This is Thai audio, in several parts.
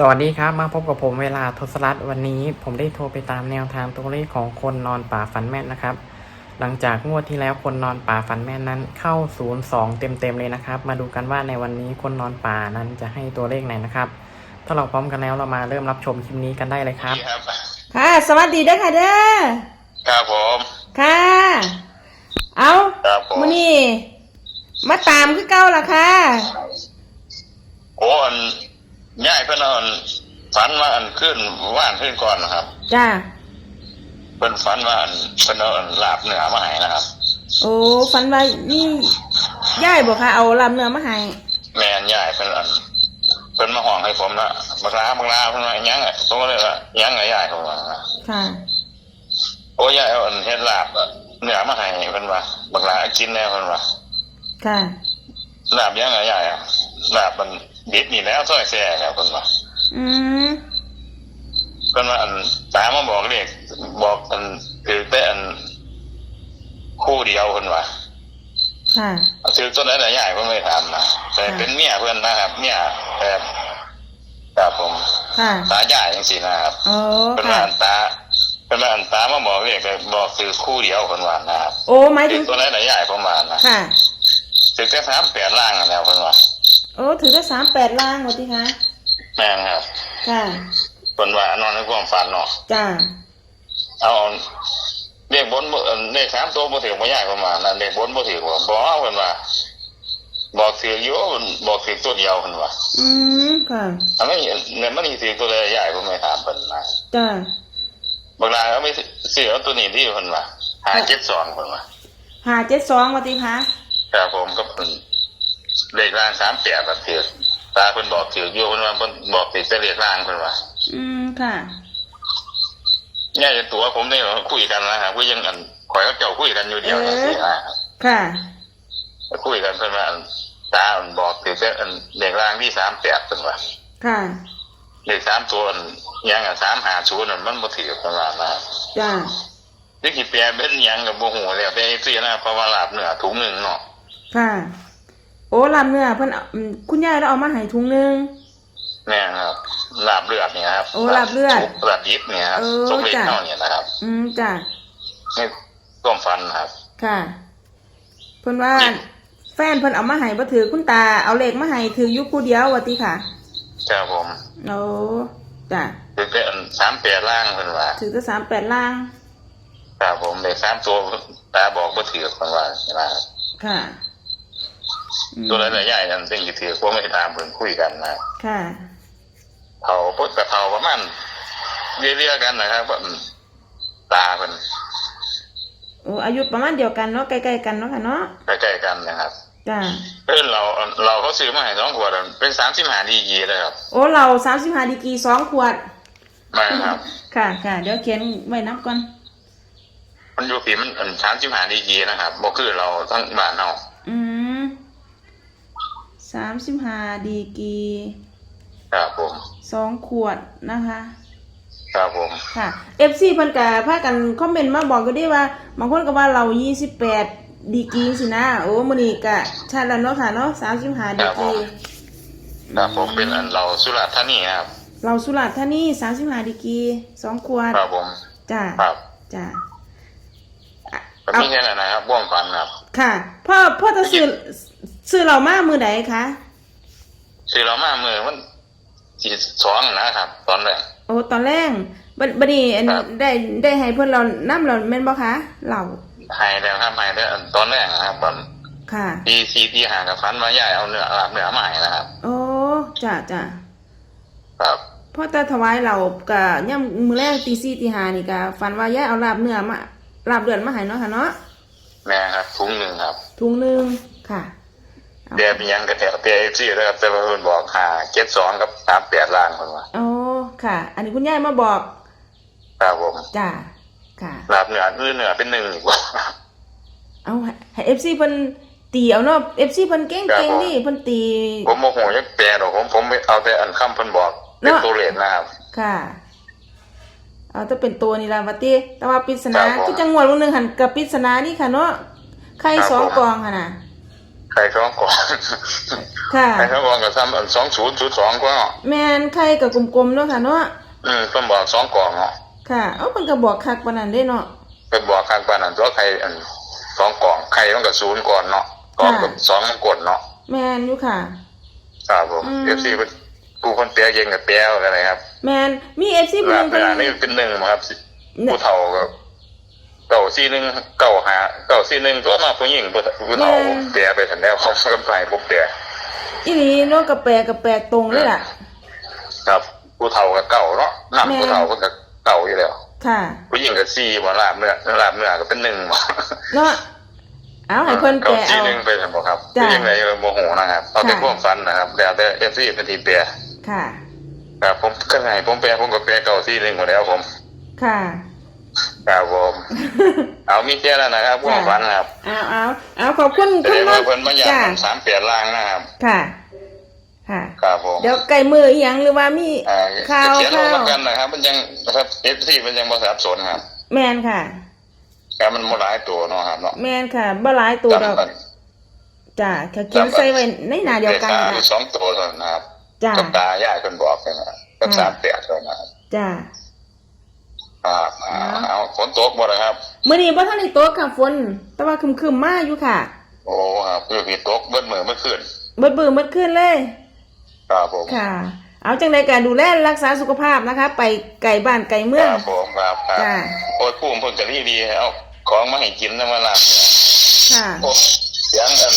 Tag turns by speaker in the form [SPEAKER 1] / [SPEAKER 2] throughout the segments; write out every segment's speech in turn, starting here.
[SPEAKER 1] สวัสดีครับ มาพบกับผมเวลาทศรัตน์วันนี้ ผมได้โทรไปตามแนวทางตัวเลขของคนนอนป่าฝันแม่นนะครับ หลังจากงวดที่แล้วคนนอนป่าฝันแม่นนั้นเข้า 02 เต็มๆเลยนะครับ มาดูกันว่าในวันนี้คนนอนป่านั้นจะให้ตัวเลขไหนนะครับ ถ้าเราพร้อมกันแล้วเรามาเริ่มรับชมคลิปนี้กันได้เลยครับ
[SPEAKER 2] ครับ
[SPEAKER 3] ค่ะ สวัสดีเด้อค่ะเด้อ
[SPEAKER 2] ครับผม
[SPEAKER 3] ค่ะ เอา
[SPEAKER 2] ครับผม
[SPEAKER 3] มื้อนี้มาตามคือเก่าล่ะค่ะ
[SPEAKER 2] โอ้อัน ย่ายเพิ่นเอาอันฝันว่าอันขึ้นว่านขึ้นก่อนนะครับ
[SPEAKER 3] จ้า
[SPEAKER 2] เพิ่นฝันว่าอันเพิ่นเอาอันลาบเหนือมาให้นะครับ
[SPEAKER 3] โอ้ฝันว่านี่ย่ายบอกค่ะเอาลำเนื้อมาให้
[SPEAKER 2] แม่นย่ายเพิ่นอันเพิ่นมาห้องให้ผมนะบักลาบักลาเพิ่นว่าอิหยังอะผมก็เลยว่าอิหยังไงย่ายเขาว่า
[SPEAKER 3] ค่ะ
[SPEAKER 2] โอ้ย่ายเอาอันเฮ็ดลาบเหนือมาให้เพิ่นว่าบักลากินแน่เพิ่นว่า
[SPEAKER 3] ค่ะ
[SPEAKER 2] ลาบยังไงย่ายอะลาบมัน ดิบนี่แล้วซอยแซ่ครับเพิ่นว่า
[SPEAKER 3] อืม
[SPEAKER 2] เพิ่นว่าอันตามมาบอกเลขบอกอันคือแต่อันคู่เดียวเพิ่นว่า
[SPEAKER 3] ค่ะ
[SPEAKER 2] ถือตัวนั้นใหญ่เพิ่นไม่ถามนะแต่
[SPEAKER 3] ค่ะ
[SPEAKER 2] เป็นเมียเพิ่นนะครับเมียแบบครับผม
[SPEAKER 3] ค่ะ
[SPEAKER 2] ตาใหญ่จังซี่นะครับ
[SPEAKER 3] โอ้
[SPEAKER 2] เป็นว่า
[SPEAKER 3] ค่ะ
[SPEAKER 2] อันตาเป็นว่าอันตามาบอกเลขก็บอกคือคู่เดียวเพิ่นว่านะครับ
[SPEAKER 3] โอ้หมาย
[SPEAKER 2] ถื
[SPEAKER 3] ถึ
[SPEAKER 2] องตัวนั้นใหญ่ประมาณนะ
[SPEAKER 3] ค่ะ
[SPEAKER 2] ถือแค่สามแปดล่างนั่นแหล้วเพิ่นว่า
[SPEAKER 3] โอ้ถือได้สามแปดล่างหมดที่คะ
[SPEAKER 2] แม่นครับ
[SPEAKER 3] ค่ะ
[SPEAKER 2] เพิ่นว่านอนในความฝันเนาะ
[SPEAKER 3] จ้า
[SPEAKER 2] เอาเลขบนบ่เอิ่มเลขสามตัวบ่ถือบ่ใหญ่ประมาณนั้นเลขบนบ่ถือว่าบ่เพิ่นว่าบอกถืออยู่บอกถือตัวเดียวเพิ่นว่า
[SPEAKER 3] อืมค่ะ
[SPEAKER 2] อันนี้เนี่ยมันถือตัวใหญ่ผมไม่ถามเพิ่นนะ
[SPEAKER 3] จ้า
[SPEAKER 2] บางรายเขาไม่ซื้อเอาตัวนี้ที่เพิ่นว่าหาเจ็ดสองเพิ่นว่า
[SPEAKER 3] หาเจ็ดสองวัติคะ
[SPEAKER 2] ครับผมก็เป็น เลขล่างสามแปดแบบถือตาเพิ่นบอกถืออยู่เพิ่นว่าเพิ่นบอกถือแต่เลขล่างเพิ่นว่า
[SPEAKER 3] อืมค่ะ
[SPEAKER 2] เนี่ยตัวผมได้คุยกันนะครับคุยยังกันขอยกับเจ้าคุยกันอยู่เดียวนะสิอ่า
[SPEAKER 3] ค่ะ
[SPEAKER 2] คุยกันเพิ่นว่าตาเพิ่นบอกถือแต่อันเลขล่างที่สามแปดเพิ่นว่า
[SPEAKER 3] ค่ะ
[SPEAKER 2] เลขสามตัวอันยังอะสามหาศูนย์นั่นมันบ่ถือเพิ่นว่านะ
[SPEAKER 3] จ้า
[SPEAKER 2] นี่กี่แปลเป็นหยังกับโมโหแล้วแต่ซื้อนะเพราะว่าลาบเนื้อถุงหนึ่งเนาะ
[SPEAKER 3] ค่ะ โอ้ลำเนื้อเพิ่นเอาอืมคุณยายเราเอามาให้ถุงหนึง
[SPEAKER 2] แม่ครับลาบเลือดเนี่ยครับ
[SPEAKER 3] โอ้ลาบเลือด
[SPEAKER 2] ซุปลาบดิบเนี่ยครับ
[SPEAKER 3] เออ
[SPEAKER 2] ซุปเล็ก
[SPEAKER 3] จ้ะ
[SPEAKER 2] เท่าเนี่ยนะครับ
[SPEAKER 3] อืมจ้ะ
[SPEAKER 2] นี่ต้มฟันครับ
[SPEAKER 3] ค่ะ เพิ่นว่า แฟนเพิ่นเอามาให้บ่ถือคุณตาเอาเลขมาให้ถืออยู่ผู้เดียวว่าติค่ะ
[SPEAKER 2] ครับผม
[SPEAKER 3] โอ้จ้ะ
[SPEAKER 2] คือเป็นสามแปดล่างเพิ่นว่า
[SPEAKER 3] ถือแต่สามแปดล่าง
[SPEAKER 2] ครับผมเลยสามตัวตาบอกว่าถือเพิ่นว่านะครับ
[SPEAKER 3] ค่ะอืม
[SPEAKER 2] ตัวหลายๆใหญ่นั่นซึ่งสิถือผมไม่ได้ตามเพิ่นคุยกันนะ
[SPEAKER 3] ค่ะ
[SPEAKER 2] เผาพุทธกับเผาประมาณเรียกๆกันนะครับว่าอืมตาเพิ่น
[SPEAKER 3] โอ้อายุประมาณเดียวกันเนาะใกล้ๆกันเนาะค่ะเนาะ
[SPEAKER 2] ใกล้ๆกันนะครับ
[SPEAKER 3] จ้ะ
[SPEAKER 2] เพื่อนเราเราเขาซื้อมาให้สองขวดอะเป็นสามสิบห้าดีกีเลยครับ
[SPEAKER 3] โอ้เราสามสิบห้าดีกรีสองขวด
[SPEAKER 2] มาครับ
[SPEAKER 3] ค่ะค่ะเดี๋ยวเขียนไว้นับก่อน
[SPEAKER 2] มันอยู่ปีมันสามสิบห้าดีกีนะครับบ่คือเราทั้งบ้านเรา
[SPEAKER 3] อืม สามสิบห้าดีกรี
[SPEAKER 2] ครับผม
[SPEAKER 3] สองขวดนะคะ
[SPEAKER 2] ครับผม
[SPEAKER 3] ค่ะ FC เพิ่นก็พากันคอมเมนต์มาบอกก็ได้ว่าบางคนก็ว่าเรา28ดีกรีสินะโอ้มื้อนี้ก็ชัดแล้วเนาะค่ะเนาะ35ดีกรี
[SPEAKER 2] ครับผมเป็นอันเราสุราษฎร์ธานีครับ
[SPEAKER 3] เราสุราษฎร์ธานี35ดีกรี2ขวด
[SPEAKER 2] ครับผม
[SPEAKER 3] จ้า
[SPEAKER 2] ครับ
[SPEAKER 3] จ้าอะ
[SPEAKER 2] ก็
[SPEAKER 3] เอา
[SPEAKER 2] มีแค่นั้นนะครับว่องฟันครับ
[SPEAKER 3] ค่ะพ่อพ่อจะซื้อ ซื้อเรามามื้อใดคะ
[SPEAKER 2] ซื้อเรามาเมื่อวันที่สองนะครับ ตอนแรก
[SPEAKER 3] โอ้ตอนแรกบัดบัดนี้อัน
[SPEAKER 2] ครับ
[SPEAKER 3] ได้ได้ให้เพิ่นเรานํเราแม่นบ่คะเรา
[SPEAKER 2] ให้แล้วครับให้แล้วตอนแรกนะครับ ตอน
[SPEAKER 3] ค่ะ
[SPEAKER 2] ปีซีปีหากับฟันมาใหญ่เอาเนื้อลาบเนื้อมาให้นะครับ
[SPEAKER 3] โอ้จ้าจ้า
[SPEAKER 2] ครับ
[SPEAKER 3] พ่อตาถวายเรากะย่ำมือแรกตีสี่ตีห้านี่กะฝันว่าย่าเอาลาบเนื้อมาลาบเดือนมาให้เนาะค่ะเนาะ
[SPEAKER 2] แม่ครับถุงหนึ่งครับ
[SPEAKER 3] ถุงหนึ่งค่ะ เอา
[SPEAKER 2] เดี๋ยวเป็นยังกระเตะเตะเอฟซีนะครับแต่ว่าเพิ่นบอกหาเจ็ดสองกับสามแปดล่างเพิ่นว่า
[SPEAKER 3] โอ้ค่ะ อันนี้คุณย่ายมาบอก
[SPEAKER 2] ครับผม
[SPEAKER 3] จ้าค่ะ
[SPEAKER 2] ลาบเหนือคือเหนือเป็นหนึ่งอีกว่า
[SPEAKER 3] เอาให้เอฟซีเพิ่นตีเอาเนาะเอฟซีเพิ่นเก่ง
[SPEAKER 2] ครับ
[SPEAKER 3] เก่ง
[SPEAKER 2] ผม
[SPEAKER 3] ดิเพิ่นตี
[SPEAKER 2] ผมโมโหยังแปลหรอกผมผมไม่เอาแต่อันคำเพิ่นบอกเป็น
[SPEAKER 3] เนาะ
[SPEAKER 2] ตัวเลขนะครับ
[SPEAKER 3] ค่ะเอาถ้าเป็นตัวนี่ล่ะวัติแต่ว่าปริศนา
[SPEAKER 2] ครับผม
[SPEAKER 3] คือจังหวดวันหนึงหันกับปริศนานี่ค่ะเนาะใคร
[SPEAKER 2] ครับ
[SPEAKER 3] สอง
[SPEAKER 2] ผม
[SPEAKER 3] กองค่ะน่ะ
[SPEAKER 2] ค ไข่สองกล่อง
[SPEAKER 3] ค่ะ
[SPEAKER 2] ไข่สองกล่องก็ซ้ำอันสองศูนย์ศูนย์สองก็
[SPEAKER 3] แมนไข่กับกลมๆเนาะค่ะเนาะ
[SPEAKER 2] อืมต้องบอกสองกล่องเนาะ
[SPEAKER 3] ค่ะเอามันก็บอกคักปานนั้นเด้เนาะ
[SPEAKER 2] เป็นบอกข้างปานนั้นตัวไข่อันสองกล่องไข่มันก็ศูนย์ก่อนเนาะกล่องกับ
[SPEAKER 3] ค่ะ
[SPEAKER 2] สองมันกดเนาะ
[SPEAKER 3] แมนอยู่ค่ะ
[SPEAKER 2] ครับผม
[SPEAKER 3] อืม
[SPEAKER 2] เอฟซีเป็นกูคนเปียเย็นกับเปียกันเลยครับ
[SPEAKER 3] แมนมี FC ผู้
[SPEAKER 2] ลา
[SPEAKER 3] หนึ
[SPEAKER 2] บ
[SPEAKER 3] ง
[SPEAKER 2] เว
[SPEAKER 3] เพิ่น
[SPEAKER 2] ลานี่เป็นหนึ่งครับ
[SPEAKER 3] เนี่ย
[SPEAKER 2] ผู้เฒ่าก็ เก่าซีหนึ่งเก่าหาเก่าซีหนึ่งตัวมาผู้หญิงผู้ผู้เฒ่าเปียไปทันแล้วเขาก็ไปพบเปีย
[SPEAKER 3] อีหลีเนาะกับแปลกับแปลตรงเลยล่ะ
[SPEAKER 2] ครับผู้เฒ่ากับเก่าเนาะนั่ง
[SPEAKER 3] แม่
[SPEAKER 2] ผู้เฒ่าก็กับเก่าอยู่แล้ว
[SPEAKER 3] ค่ะ
[SPEAKER 2] ผู้หญิงกับซีบ่ลาบเนื้อลาบเนื้อก็เป็นหนึ่งบ่
[SPEAKER 3] เนาะเอาให้เพิ่นแปล
[SPEAKER 2] เก่าซี
[SPEAKER 3] เอา
[SPEAKER 2] หนึ่งไปทันบ่ครับ
[SPEAKER 3] จ้ะ
[SPEAKER 2] ผู้หญิงไหนโมโหนะครับเอาแต่
[SPEAKER 3] ค่ะ
[SPEAKER 2] ความฝันนะครับแล้วแต่เอฟซีเป็นทีเปีย
[SPEAKER 3] ค่ะ
[SPEAKER 2] ครับผมก็ไงผมแปลผมก็แปลเก่าซีหนึ่งหมดแล้วผม
[SPEAKER 3] ค่ะ
[SPEAKER 2] ครับผมเอามีแค่นั้นนะครับความฝันนะครับ
[SPEAKER 3] เอาเอาเอาขอบคุณ
[SPEAKER 2] แสดงว่า
[SPEAKER 3] คุ
[SPEAKER 2] เพิ่
[SPEAKER 3] ณ
[SPEAKER 2] นมาอยาก
[SPEAKER 3] จ้า
[SPEAKER 2] สามเปลี่ยนล่างนะครับ
[SPEAKER 3] ค่ะ ค่ะ
[SPEAKER 2] ครับผม
[SPEAKER 3] เดี๋ยวไก่มืออีหยังหรือว่ามี
[SPEAKER 2] อ่า
[SPEAKER 3] ข้าว
[SPEAKER 2] เขียน
[SPEAKER 3] ข้า
[SPEAKER 2] เอา
[SPEAKER 3] ว
[SPEAKER 2] แล้วกันนะครับ มันยังครับเอฟซีมันยังบ่สับสนครับ
[SPEAKER 3] แมนค่ะ
[SPEAKER 2] แต่มันบ่หลายตัวเนาะครับเนาะ
[SPEAKER 3] แมนค่ะบ่หลายตัวดอก
[SPEAKER 2] จำกัน
[SPEAKER 3] จ้าแค่เขียนใส่ไว้ในหน้าเดียวกัน
[SPEAKER 2] เลข
[SPEAKER 3] นี่
[SPEAKER 2] ตา
[SPEAKER 3] ล่ะ
[SPEAKER 2] สองตัวเท่านั้นนะครับ
[SPEAKER 3] จ้า
[SPEAKER 2] กับตายายเพิ่นบอกกันนะครับกับ
[SPEAKER 3] อืม
[SPEAKER 2] สามเปลี่ยนเท่านั้นนะครับ
[SPEAKER 3] จ้า
[SPEAKER 2] ครับเอาเอา ฝนตกบ่ล่ะครับ
[SPEAKER 3] มื้อนี้บ่ทันได้ตกค่ะฝน แต่ว่าครึมๆมาอยู่ค่ะ
[SPEAKER 2] โอ้ครับคือผิดตกเบิดมือเมื่อคืน
[SPEAKER 3] เบิดบื้อเบิดขึ้นเลย
[SPEAKER 2] ครับผม
[SPEAKER 3] ค่ะ เอาจังไดก็ดูแลรักษาสุขภาพนะคะ ไปไกลบ้านไกลเมื
[SPEAKER 2] ค
[SPEAKER 3] อง
[SPEAKER 2] รับผมครับครับ
[SPEAKER 3] จ้า
[SPEAKER 2] โอ้ยผู้ผมเพิ่นก็ดีดีๆเอาของมาให้กินนะมาลาบเนี่ย
[SPEAKER 3] ค่ะ
[SPEAKER 2] โอ้เสียงอัน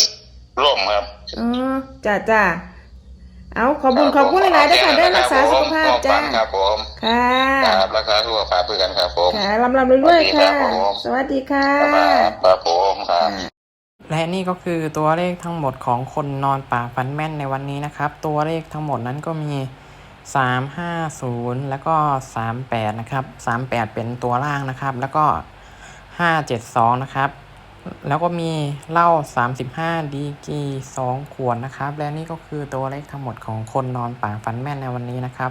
[SPEAKER 2] ร่มครับ
[SPEAKER 3] อ๋อจ้าจ้า เอาขอบคุณขอบคุณหลายๆด้วยค่ะได้รักษาสุขภาพจ้า
[SPEAKER 2] ครับผม
[SPEAKER 3] ค่ะ
[SPEAKER 2] ครับรักษาสุขภาพเพื่อกันครับผม
[SPEAKER 3] ค่ะลำลำรวยๆค่ะ
[SPEAKER 2] สวัสดีครับผม
[SPEAKER 3] สวัสดีค่ะ
[SPEAKER 2] ครับครับผมครับ
[SPEAKER 1] และนี่ก็คือตัวเลขทั้งหมดของคนนอนป่าฟันแม่นในวันนี้นะครับ ตัวเลขทั้งหมดนั้นก็มี350 แล้วก็38นะครับ38 เป็นตัวล่างนะครับ แล้วก็572นะครับ แล้วก็มีเหล้า 35 ดีกี2ขวดนะครับ และนี่ก็คือตัวเลขทั้งหมดของคนนอนป่าฟันแม่นในวันนี้นะครับ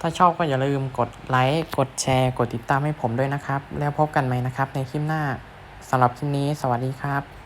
[SPEAKER 1] ถ้าชอบก็อย่าลืมกดไลค์ กดแชร์ กดติดตามให้ผมด้วยนะครับ แล้วพบกันใหม่นะครับในคลิปหน้าสำหรับคลิปนี้ สวัสดีครับ